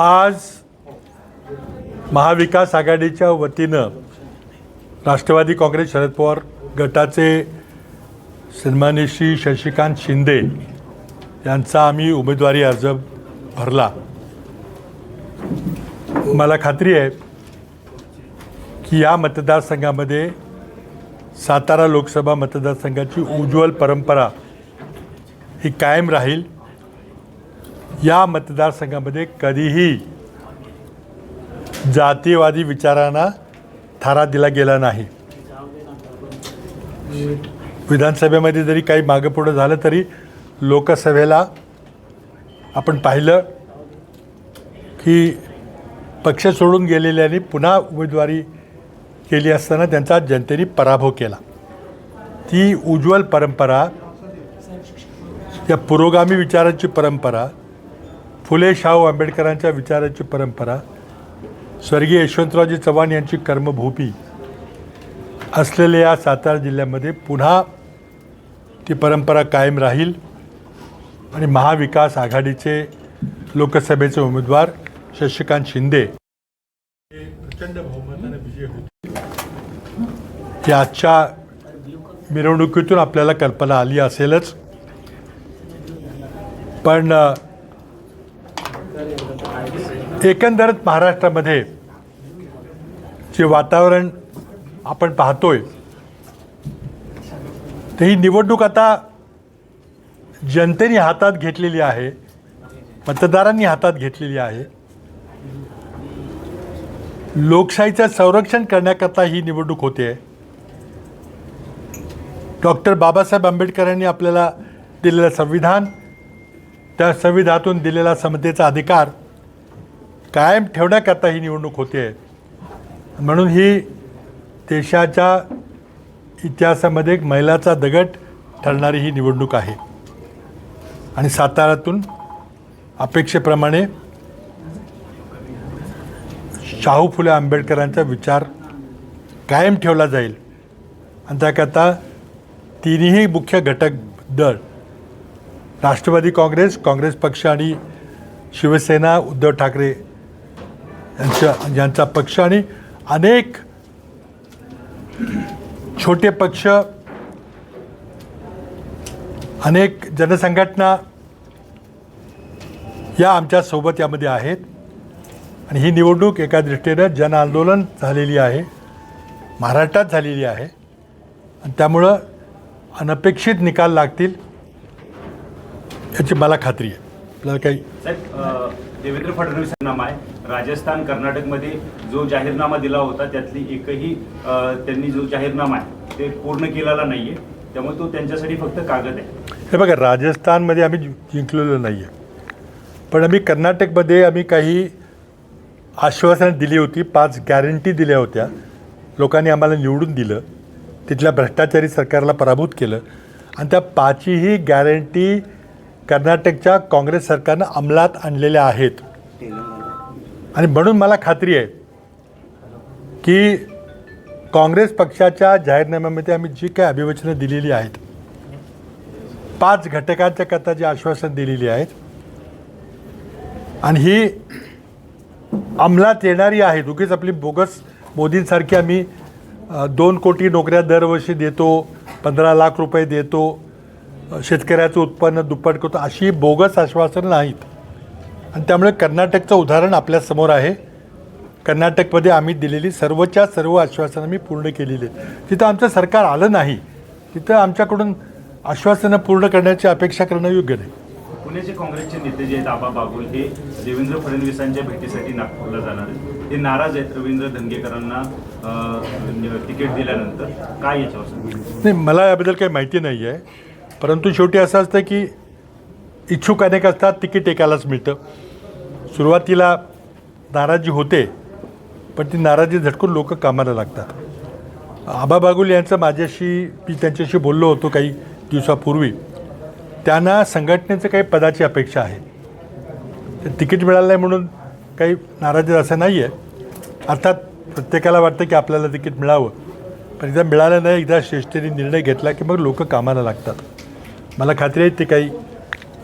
आज महाविकास आघाडीच्या वतीनं राष्ट्रवादी काँग्रेस शरद पवार गटाचे सन्मान्य श्री शशिकांत शिंदे यांचा आम्ही उमेदवारी अर्ज भरला. मला खात्री आहे की या मतदारसंघामध्ये सातारा लोकसभा मतदारसंघाची उज्ज्वल परंपरा ही कायम राहील. या मतदारसंघामध्ये कधीही जातीयवादी विचारांना थारा दिला गेला नाही. विधानसभेमध्ये जरी काही मागं पुढं झालं तरी लोकसभेला आपण पाहिलं की पक्ष सोडून गेलेल्यांनी पुन्हा उमेदवारी केली असताना त्यांचा जनतेने पराभव केला. ती उज्ज्वल परंपरा या पुरोगामी विचाराची परंपरा फुले शाहू आंबेडकरांच्या विचाराची परंपरा स्वर्गीय यशवंतरावजी चव्हाण यांची कर्मभूमी असलेल्या या सातारा जिल्ह्यामध्ये पुन्हा ती परंपरा कायम राहील आणि महाविकास आघाडीचे लोकसभेचे उमेदवार शशिकांत शिंदे हे प्रचंड बहुमताने विजय होते आजच्या मिरवणुकीतून आपल्याला कल्पना आली असेलच. पण एकंदरच महाराष्ट्रामध्ये जे वातावरण आपण पाहतोय तर ही निवडणूक आता जनतेने हातात घेतलेली आहे मतदारांनी हातात घेतलेली आहे. लोकशाहीचं संरक्षण करण्याकरता ही निवडणूक होते. डॉक्टर बाबासाहेब आंबेडकरांनी आपल्याला दिलेलं संविधान त्या संविधानातून दिलेला समतेचा अधिकार कायम ठेवण्याकरता ही निवडणूक होते. म्हणून ही देशाच्या इतिहासामध्ये एक मैलाचा दगड ठरणारी ही निवडणूक आहे. आणि साताऱ्यातून अपेक्षेप्रमाणे शाहू फुले आंबेडकरांचा विचार कायम ठेवला जाईल. आणि त्याकरता तिन्ही मुख्य घटक दल राष्ट्रवादी काँग्रेस काँग्रेस पक्ष आणि शिवसेना उद्धव ठाकरे यांच्या यांचा पक्ष आणि अनेक छोटे पक्ष अनेक जनसंघटना या आमच्यासोबत यामध्ये आहेत. आणि ही निवडणूक एका दृष्टीनं जन आंदोलन झालेली आहे महाराष्ट्रात झालेली आहे. आणि त्यामुळं अनपेक्षित निकाल लागतील याची मला खात्री आहे. आपल्याला काही साहेब देवेंद्र फडणवीस नाम आहे. राजस्थान कर्नाटकमध्ये जो जाहीरनामा दिला होता त्यातली एकही त्यांनी जो जाहीरनामा आहे ते पूर्ण केलेला नाही आहे त्यामुळे तो त्यांच्यासाठी फक्त कागद आहे. हे बघा राजस्थानमध्ये आम्ही जि- जिंकलेलो नाही आहे पण आम्ही कर्नाटकमध्ये आम्ही काही आश्वासनं दिली होती पाच गॅरंटी दिल्या होत्या. लोकांनी आम्हाला निवडून दिलं. तिथल्या भ्रष्टाचारी सरकारला पराभूत केलं. आणि त्या पाचही गॅरंटी कर्नाटकच्या काँग्रेस सरकारनं अंमलात आणलेल्या आहेत. आणि म्हणून मला खात्री आहे की काँग्रेस पक्षाच्या जाहीरनाम्यामध्ये आम्ही जी काही अभिवचनं दिलेली आहेत पाच घटकांच्या करता जी आश्वासन दिलेली आहेत आणि ही अंमलात येणारी आहेत. उगीच आपली बोगस मोदींसारखी आम्ही दोन कोटी नोकऱ्या दरवर्षी देतो पंधरा लाख रुपये देतो शेतकऱ्याचं उत्पन्न दुप्पट करतो अशी बोगस आश्वासनं नाहीत. आणि त्यामुळे कर्नाटकचं उदाहरण आपल्यासमोर आहे. कर्नाटकमध्ये आम्ही दिलेली सर्वच्या सर्व आश्वासनं मी पूर्ण केलेली आहेत. तिथं आमचं सरकार आलं नाही. तिथं आमच्याकडून आश्वासनं पूर्ण करण्याची अपेक्षा करणं योग्य नाही. पुण्याचे काँग्रेसचे नेते जे आहेत आबा बागुल हे देवेंद्र फडणवीसांच्या भेटीसाठी नागपूरला जाणार आहेत. ते नाराज आहेत रवींद्र धंगेकरांना अ, तिकीट दिल्यानंतर. काय याच्यावर? नाही मला याबद्दल काही माहिती नाही आहे परंतु शेवटी असं असतं की इच्छुक अनेक असतात तिकीट एकालाच मिळतं. सुरुवातीला नाराजी होते पण ती नाराजी झटकून लोक कामाला लागतात. आबा बागुल यांचं माझ्याशी मी त्यांच्याशी बोललो होतो काही दिवसापूर्वी. त्यांना संघटनेचं काही पदाची अपेक्षा आहे. तिकीट मिळालं नाही म्हणून काही नाराजी असं नाही आहे अर्थात प्रत्येकाला वाटतं की आपल्याला तिकीट मिळावं. पण एकदा मिळालं नाही एकदा श्रेष्ठीने निर्णय घेतला की मग लोक कामाला लागतात. मला खात्री आहे ते काही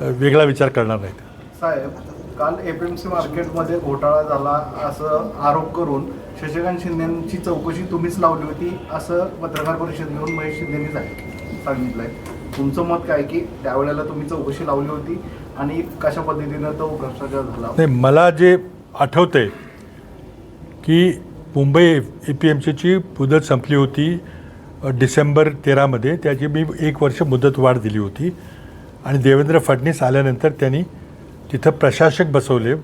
वेगळा विचार करणार नाहीत. साहेब काल एपीएमसी मार्केटमध्ये घोटाळा झाला असं आरोप करून शशिकांत शिंदेची चौकशी तुम्हीच लावली होती असं पत्रकार परिषद घेऊन महेश शिंदेनी सांगितलं सांगितलंय. तुमचं मत काय की त्यावेळेला तुम्ही चौकशी लावली होती आणि कशा पद्धतीनं तो भ्रष्टाचार झाला? नाही मला जे आठवतं आहे की मुंबई ए पी एम सीची मुदत संपली होती. डिसेंबर तेरामध्ये त्याची मी एक वर्ष मुदत वाढ दिली होती. आणि देवेंद्र फडणवीस आल्यानंतर त्यांनी तिथं प्रशासक बसवले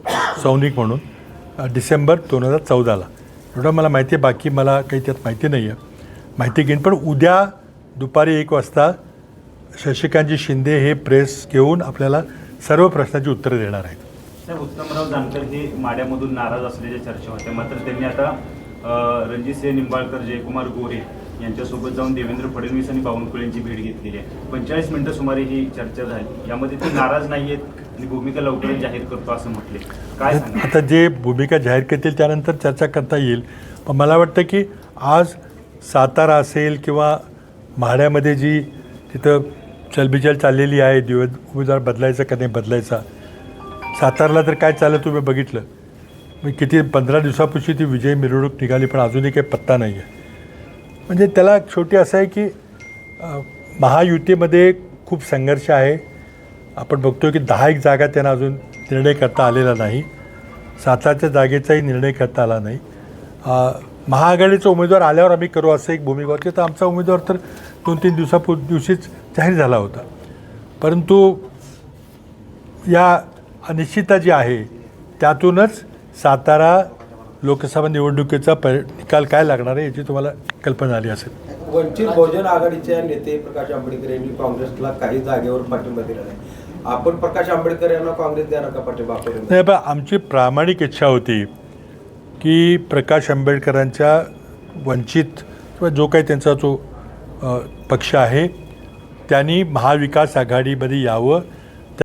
सौनिक म्हणून डिसेंबर दोन हजार चौदाला. एवढं मला माहिती आहे बाकी मला काही त्यात माहिती नाही आहे. माहिती घेईन पण उद्या दुपारी एक वाजता शशिकांतजी शिंदे हे प्रेस घेऊन आपल्याला सर्व प्रश्नाची उत्तरं देणार आहेत. उत्तमराव जानकर हे माड्यामधून नाराज असल्याच्या चर्चा होत्या मात्र त्यांनी आता अ, रणजितसिंह निंबाळकर जयकुमार गोरे यांच्यासोबत जाऊन देवेंद्र फडणवीस आणि बावनकुळे यांची भेट घेतलेली आहे. पंचेचाळीस मिनिटं सुमारे ही चर्चा झाली. यामध्ये ते नाराज नाही आहेत आणि भूमिका लवकरच जाहीर करतो असं म्हटले. काय सांगा आता जे भूमिका जाहीर करतील त्यानंतर चर्चा करता येईल. पण मला वाटतं की आज सातारा असेल किंवा म्हाड्यामध्ये जी तिथं चलबिचल चाललेली आहे दिवस उमेदवार बदलायचा का नाही बदलायचा. सातारला तर काय चाललं तुम्ही बघितलं. मी किती पंधरा दिवसापूर्वी ती विजय मिरवणूक निघाली पण अजूनही काही पत्ता नाही आहे म्हणजे त्याला शेवटी असं आहे की महायुतीमध्ये खूप संघर्ष आहे. आपण बघतो की दहा एक जागा त्यांना अजून निर्णय करता आलेला नाही. साताच्या जागेचाही निर्णय करता आला नाही. अ, महाआघाडीचा उमेदवार आल्यावर आम्ही करू असं एक भूमिका होती. तर आमचा उमेदवार तर दोन तीन दिवसापूर दिवशीच जाहीर झाला होता. परंतु या अनिश्चितता जी आहे त्यातूनच सातारा लोकसभा निवडणुकीचा प निकाल काय लागणार आहे याची तुम्हाला कल्पना आली असेल. वंचित बहुजन आघाडीचे नेते प्रकाश आंबेडकर यांनी काँग्रेसला काही जागेवर पाठिंबा दिला नाही. आपण प्रकाश आंबेडकर यांना काँग्रेस देणार का पाठिंबा आपण नाही पण आमची प्रामाणिक इच्छा होती की प्रकाश आंबेडकरांच्या वंचित किंवा जो काही त्यांचा जो अ, पक्ष आहे त्यांनी महाविकास आघाडीमध्ये यावं.